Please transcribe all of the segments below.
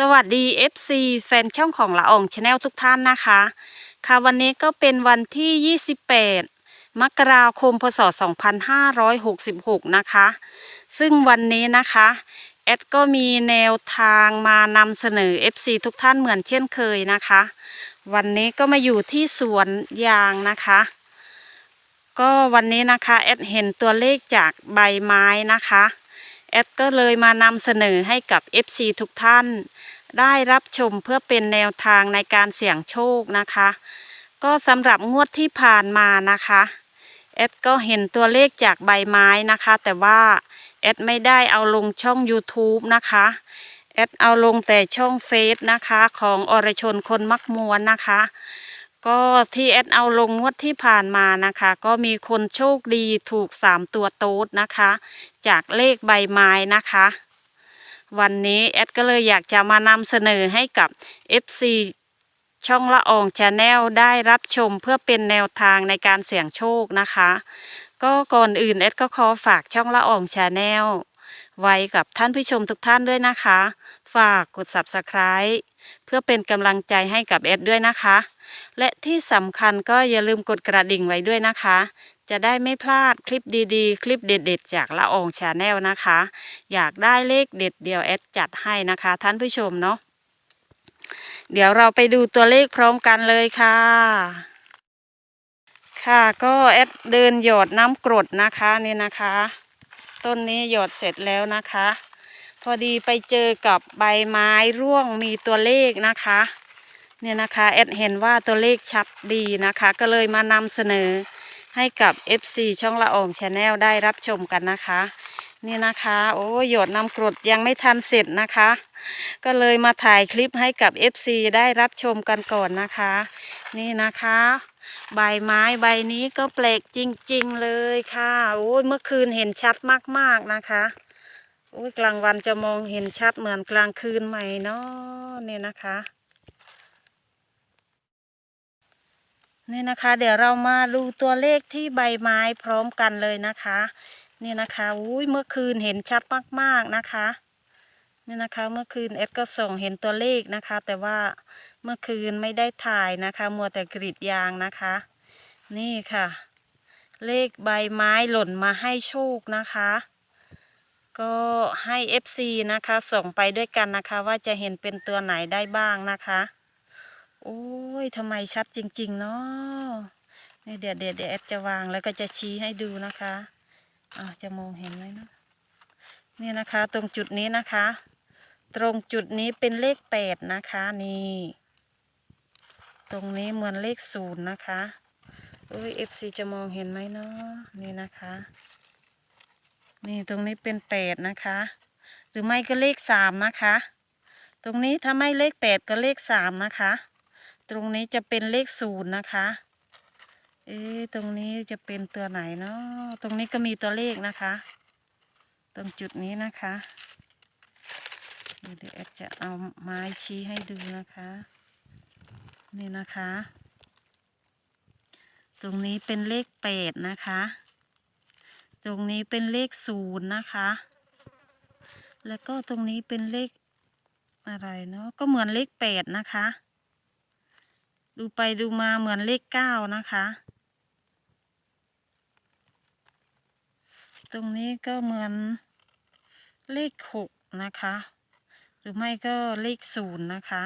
สวัสดี FC แฟนช่องของละอองชาแนลทุกท่านนะคะ ค่ะวันนี้ก็เป็นวันที่ 28 มกราคมพศ 2566 นะคะ ซึ่งวันนี้นะคะ แอดก็มีแนวทางมานำเสนอ FC ทุกท่านเหมือนเช่นเคยนะคะ วันนี้ก็มาอยู่ที่สวนยางนะคะ ก็วันนี้นะคะ แอดเห็นตัวเลขจากใบไม้นะคะ แอดก็เลยมานำเสนอให้กับ FC ทุกท่าน ได้รับชมเพื่อเป็นแนวทางในการเสี่ยงโชคนะคะ ก็สำหรับงวดที่ผ่านมานะคะแอดก็เห็นตัวเลขจากใบไม้นะคะ แต่ว่าแอดไม่ได้เอาลงช่อง YouTube นะคะแอดเอาลงแต่ช่องเฟซนะคะ ของอรชนคนมักมวนนะคะ ก็ที่แอดเอาลงงวดที่ผ่านมานะคะ ก็มีคนโชคดีถูกสามตัวโต๊ดนะคะ จากเลขใบไม้นะคะ วันนี้แอดก็เลยอยากจะมานำเสนอให้กับ FC ช่องละอองชาแนลได้รับชมเพื่อเป็นแนวทางในการเสี่ยงโชคนะคะ ก็ก่อนอื่นแอดก็ขอฝากช่องละอองชาแนลไว้กับท่านผู้ชมทุกท่านด้วยนะคะ ฝากกด Subscribe เพื่อเป็นกำลังใจให้กับแอดด้วยนะคะ และที่สำคัญก็อย่าลืมกดกระดิ่งไว้ด้วยนะคะ จะได้ไม่พลาดคลิปดีๆ คลิปเด็ดๆ จากละอองชาแนลนะคะ อยากได้เลขเด็ดเดียวแอดจัดให้นะคะ ท่านผู้ชมเนาะเดี๋ยวเราไปดูตัวเลขพร้อมกันเลยค่ะ ค่ะก็แอดเดินหยอดน้ำกรดนะคะนี่นะคะ ต้นนี้หยอดเสร็จแล้วนะคะ พอดีไปเจอกับใบไม้ร่วงมีตัวเลขนะคะ เนี่ยนะคะแอดเห็นว่าตัวเลขชัดดีนะคะ ก็เลยมานำเสนอให้กับ FC ช่องละอองชาแนลได้รับชมกันนะคะ นี่นะคะ โอ้หยดน้ำกรดยังไม่ทันเสร็จนะคะ ก็เลยมาถ่ายคลิปให้กับ FC ได้รับชมกันก่อนนะคะ นี่นะคะ ใบไม้ใบนี้ก็แปลกจริงๆเลยค่ะ โอ้ยเมื่อคืนเห็นชัดมากๆนะคะ อ้ยกลางวันจะมองเห็นชัดเหมือนกลางคืนใหม่เนาะเนี่ยนะคะนี่นะคะ เดี๋ยวเรามาดูตัวเลขที่ใบไม้พร้อมกันเลยนะคะนี่นะคะอุ้ยเมื่อคืนเห็นชัดมากๆนะคะนี่นะคะเมื่อคืนเอ็ดก็ส่งเห็นตัวเลขนะคะ แต่ว่าเมื่อคืนไม่ได้ถ่ายนะคะ มัวแต่กรีดยางนะคะ นี่ค่ะ เลขใบไม้หล่นมาให้โชคนะคะ ก็ให้ FC นะคะ ส่งไปด้วยกันนะคะ ว่าจะเห็นเป็นตัวไหนได้บ้างนะคะ โอ้ยทำไมชัดจริง ๆ เนาะนี่เดี๋ยวเดี๋ยวเดี๋ยวแอดจะวางแล้วก็จะชี้ให้ดูนะคะอ่าจะมองเห็นไหมเนาะนี่นะคะ ตรงจุดนี้นะคะ ตรงจุดนี้เป็นเลขแปดนะคะนี่ ตรงนี้เหมือนเลขศูนย์นะคะเอ้ยเอฟซีจะมองเห็นไหมเนาะนี่นะคะ นี่ตรงนี้เป็นแปดนะคะ หรือไม่ก็เลขสามนะคะ ตรงนี้ถ้าไม่เลขแปดก็เลขสามนะคะ ตรงนี้จะเป็นเลขศูนย์นะคะ เอ๊ตรงนี้จะเป็นตัวไหนเนาะตรงนี้ก็มีตัวเลขนะคะ ตรงจุดนี้นะคะเดี๋ยวแอดจะเอาไม้ชี้ให้ดูนะคะ นี่นะคะ ตรงนี้เป็นเลขแปดนะคะ ตรงนี้เป็นเลขศูนย์นะคะ แล้วก็ตรงนี้เป็นเลขอะไรเนาะ ก็เหมือนเลขแปดนะคะ ดูไปดูมาเหมือนเลขเก้านะคะ ตรงนี้ก็เหมือนเลขหกนะคะ หรือไม่ก็เลขศูนย์นะคะ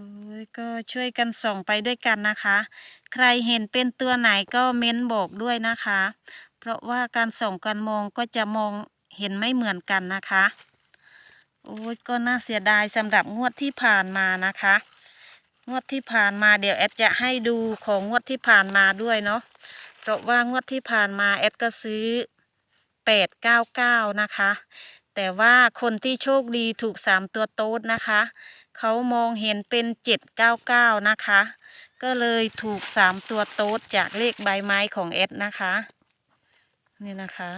เอ้ยก็ช่วยกันส่องไปด้วยกันนะคะ ใครเห็นเป็นตัวไหนก็เม้นบอกด้วยนะคะ เพราะว่าการส่องการมองก็จะมองเห็นไม่เหมือนกันนะคะ โอ้ยก็น่าเสียดายสำหรับงวดที่ผ่านมานะคะ งวดที่ผ่านมาเดี๋ยวแอดจะให้ดูของงวดที่ผ่านมาด้วยเนาะ เพราะว่างวดที่ผ่านมาแอดก็ซื้อแปดเก้าเก้านะคะ แต่ว่าคนที่โชคดีถูกสามตัวโต๊ดนะคะ เขามองเห็นเป็นเจ็ดเก้าเก้านะคะ ก็เลยถูกสามตัวโต๊ดจากเลขใบไม้ของแอดนะคะ นี่นะคะ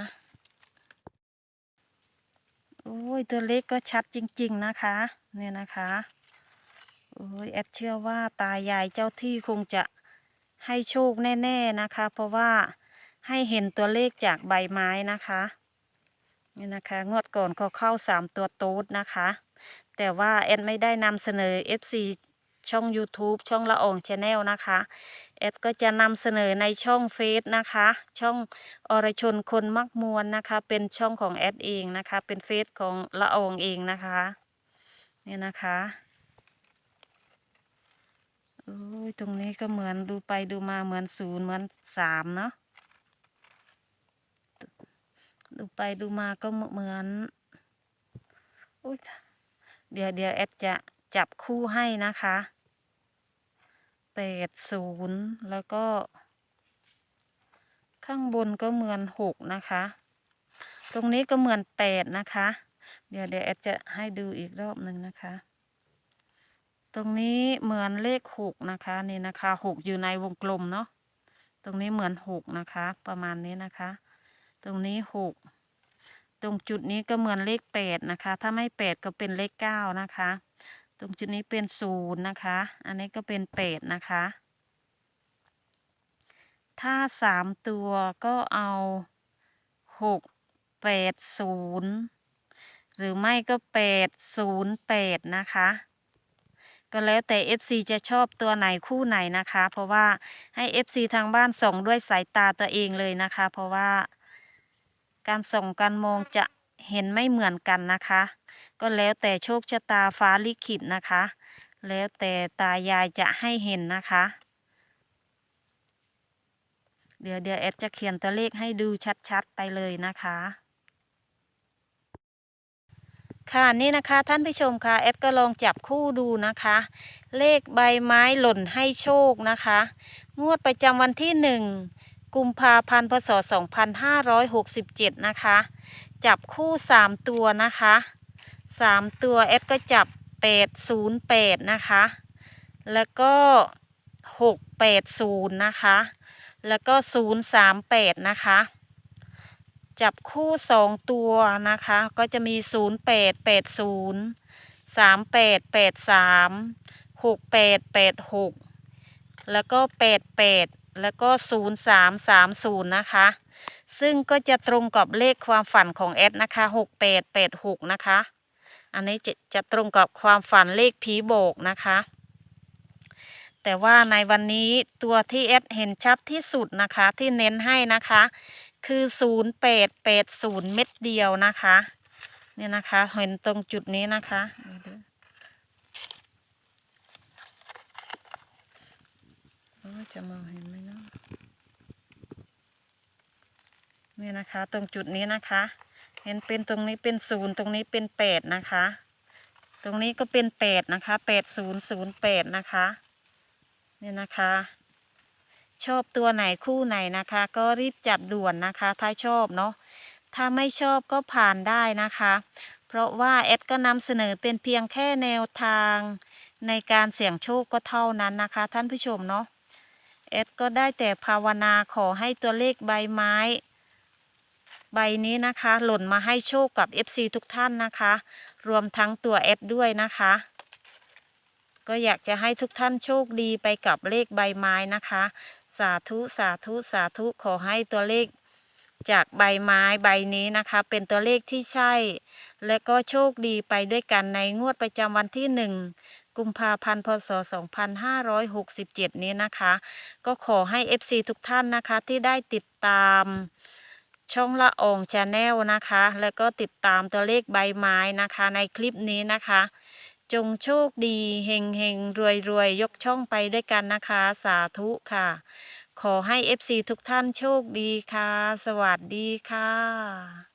โอ้ยตัวเลขก็ชัดจริง ๆนะคะ เนี่ยนะคะโอ้ยแอดเชื่อว่าตายายเจ้าที่คงจะให้โชคแน่ ๆนะคะ เพราะว่าให้เห็นตัวเลขจากใบไม้นะคะนี่นะคะ งวดก่อนก็เข้าสามตัวโต๊ดนะคะ แต่ว่าแอดไม่ได้นำเสนอ FC ช่อง YouTube ช่องละอองชาแนลนะคะ แอดก็จะนำเสนอในช่องเฟซนะคะ ช่องอรชนคนมักมวลนะคะ เป็นช่องของแอดเองนะคะ เป็นเฟซของละอองเองนะคะนี่นะคะโอ้ยตรงนี้ก็เหมือนดูไปดูมาเหมือนศูนย์เหมือนสามเนาะดูไปดูมาก็เหมือนอุ้ย เดี๋ยวเดี๋ยวแอดจะจับคู่ให้นะคะแปดศูนย์แล้วก็ ข้างบนก็เหมือนหกนะคะ ตรงนี้ก็เหมือนแปดนะคะ เดี๋ยวเดี๋ยวแอดจะให้ดูอีกรอบหนึ่งนะคะ ตรงนี้เหมือนเลขหกนะคะนี่นะคะหกอยู่ในวงกลมเนาะตรงนี้เหมือนหกนะคะ ประมาณนี้นะคะ ตรงนี้หก ตรงจุดนี้ก็เหมือนเลขแปดนะคะ ถ้าไม่แปดก็เป็นเลขเก้านะคะ ตรงจุดนี้เป็นศูนย์นะคะ อันนี้ก็เป็นแปดนะคะ ถ้าสามตัวก็เอาหกแปดศูนย์หรือไม่ก็แปดศูนย์แปดนะคะ ก็แล้วแต่ FC จะชอบตัวไหนคู่ไหนนะคะ เพราะว่าให้ FC ทางบ้านส่องด้วยสายตาตัวเองเลยนะคะ เพราะว่า การส่องการมองจะเห็นไม่เหมือนกันนะคะ ก็แล้วแต่โชคชะตาฟ้าลิขิตนะคะ แล้วแต่ตายายจะให้เห็นนะคะ เดี๋ยวเดี๋ยวแอดจะเขียนตัวเลขให้ดูชัดๆไปเลยนะคะค่ะนี่นะคะท่านผู้ชมค่ะแอดก็ลองจับคู่ดูนะคะ เลขใบไม้หล่นให้โชคนะคะ งวดประจำวันที่หนึ่ง กุมภาพันธ์พศ 2567 นะคะ จับคู่สามตัวนะคะสามตัวแอดก็จับ 808 นะคะ แล้วก็ 680 นะคะ แล้วก็ 038 นะคะ จับคู่สองตัวนะคะ ก็จะมีศูนย์แปดแปดศูนย์สามแปดแปดสามหกแปดแปดหกแล้วก็แปด แล้วก็ศูนย์สามสามศูนย์นะคะ ซึ่งก็จะตรงกับเลขความฝันของแอดนะคะหกแปดแปดหกนะคะ อันนี้จะจะตรงกับความฝันเลขผีโบกนะคะ แต่ว่าในวันนี้ตัวที่แอดเห็นชัดที่สุดนะคะที่เน้นให้นะคะ คือศูนย์แปดแปดศูนย์เม็ดเดียวนะคะ เนี่ยนะคะ เห็นตรงจุดนี้นะคะเออ จะมองเห็นไหมเนาะเนี่ยนะคะ ตรงจุดนี้นะคะ เห็นเป็นตรงนี้เป็นศูนย์ตรงนี้เป็นแปดนะคะ ตรงนี้ก็เป็นแปดนะคะแปดศูนย์ศูนย์แปดนะคะเนี่ยนะคะชอบตัวไหนคู่ไหนนะคะ ก็รีบจัดด่วนนะคะ ถ้าชอบเนาะถ้าไม่ชอบก็ผ่านได้นะคะ เพราะว่าแอดก็นำเสนอเป็นเพียงแค่แนวทางในการเสี่ยงโชคก็เท่านั้นนะคะ ท่านผู้ชมเนาะ แอดก็ได้แต่ภาวนาขอให้ตัวเลขใบไม้ ใบนี้นะคะ หล่นมาให้โชคกับ FC ทุกท่านนะคะ รวมทั้งตัวแอดด้วยนะคะ ก็อยากจะให้ทุกท่านโชคดีไปกับเลขใบไม้นะคะ สาธุสาธุสาธุขอให้ตัวเลขจากใบไม้ใบนี้นะคะ เป็นตัวเลขที่ใช่ และก็โชคดีไปด้วยกันในงวดประจำวันที่หนึ่ง กุมภาพันธ์พศ 2567 นี้นะคะ ก็ขอให้ FC ทุกท่านนะคะที่ได้ติดตามช่องละอองชาแนลนะคะ แล้วก็ติดตามตัวเลขใบไม้นะคะ ในคลิปนี้นะคะ จงโชคดีเฮงเฮงรวยรวยยกช่องไปด้วยกันนะคะ สาธุค่ะ ขอให้ FC ทุกท่านโชคดีค่ะ สวัสดีค่ะ